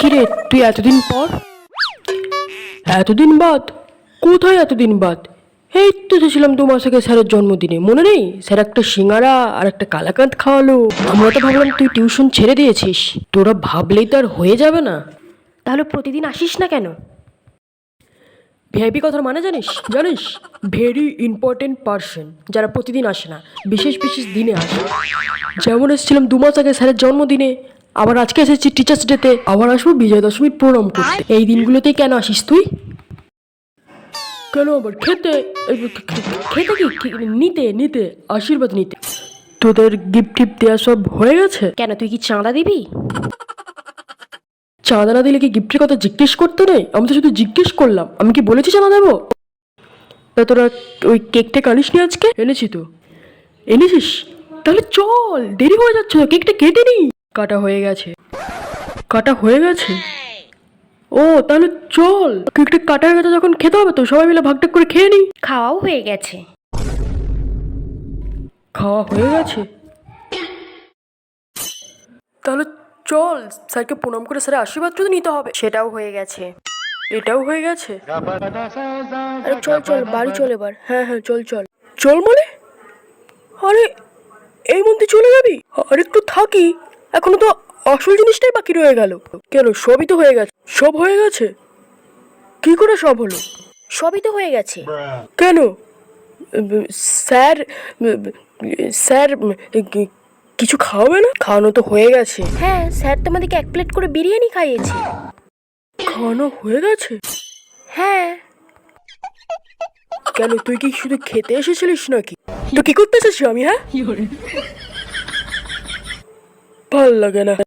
কিরে তুই এতদিন পর? এতদিন বাদ? কোথায় এতদিন বাদ? এই তো এসেছিলাম দু মাস আগে স্যারের জন্মদিনে মনে নেই? স্যার একটা সিঙ্গারা আর একটা কালাকাঁদ খাওয়ালো। আমরা তো ভাবলাম তুই টিউশন ছেড়ে দিয়েছিস। তোরা ভাবলেই তো আর হয়ে যাবে না। তাহলে প্রতিদিন আসিস না কেন? ভিআইপি কথার মানে জানিস? জানিস? ভেরি ইম্পর্টেন্ট পার্সন যারা প্রতিদিন আসে না বিশেষ বিশেষ দিনে আসে। যেমন এসেছিলাম দু মাস আগে স্যারের জন্মদিনে আবার আজকে এসেছি টিচার্স ডেতে আবার আসব বিজয় দশমীর প্রণাম করতে। এই দিনগুলোতেই কেন আসিস তুই? কেন আবার খেতে? খেতে কি? নিতে নিতে আশীর্বাদ নিতে। তোদের গিফট টিফট দেওয়া সব হয়ে গেছে? কেন তুই কি চাঁদা দিবি? চাঁদা না দিলে কি গিফটের কথা জিজ্ঞেস করতে নেই? আমি তো শুধু জিজ্ঞেস করলাম। আমি কি বলেছি চাঁদা দেবো? তা তোরা ওই কেকটা আনিস নি আজকে? এনেছি তো। এনেছিস? তাহলে চল দেরি হয়ে যাচ্ছে কেকটা কেটে নি। কাটা হয়ে গেছে। কাটা হয়ে গেছে? ও তাহলে চল। কেকটা কাটা হয়ে গেছে যখন খেতে হবে তো সবাই মিলে ভাগ টাগ করে খেয়ে নি খাওয়াও হয়ে গেছে। খাওয়া হয়ে গেছে? তাহলে চল স্যারকে প্রণাম করে স্যারের আশীর্বাদ তো নিতে হবে। সেটাও হয়ে গেছে। এটাও হয়ে গেছে? আরে চল চল বাড়ি চল এবার। হ্যাঁ হ্যাঁ চল চল। চল মানে? আরে এই মধ্যে চলে যাবি? আর একটু থাকি। এখনও তো আসল জিনিসটাই বাকি রয়ে গেল। কেন? সবই তো হয়ে গেছে। সব হয়ে গেছে? কি করে সব হলো? সবই তো হয়ে গেছে। কেন? স্যার স্যার কিছু খাওয়াবে না? খাওয়ানো তো হয়ে গেছে। হ্যাঁ স্যার তোমাদেরকে এক প্লেট করে বিরিয়ানি খাইয়েছে। খাওয়ানো হয়ে গেছে? হ্যাঁ। কেন তুই কি শুধু খেতে এসেছিলিস নাকি? তো কি করতে এসেছি আমি হ্যাঁ? ভালো লাগে না।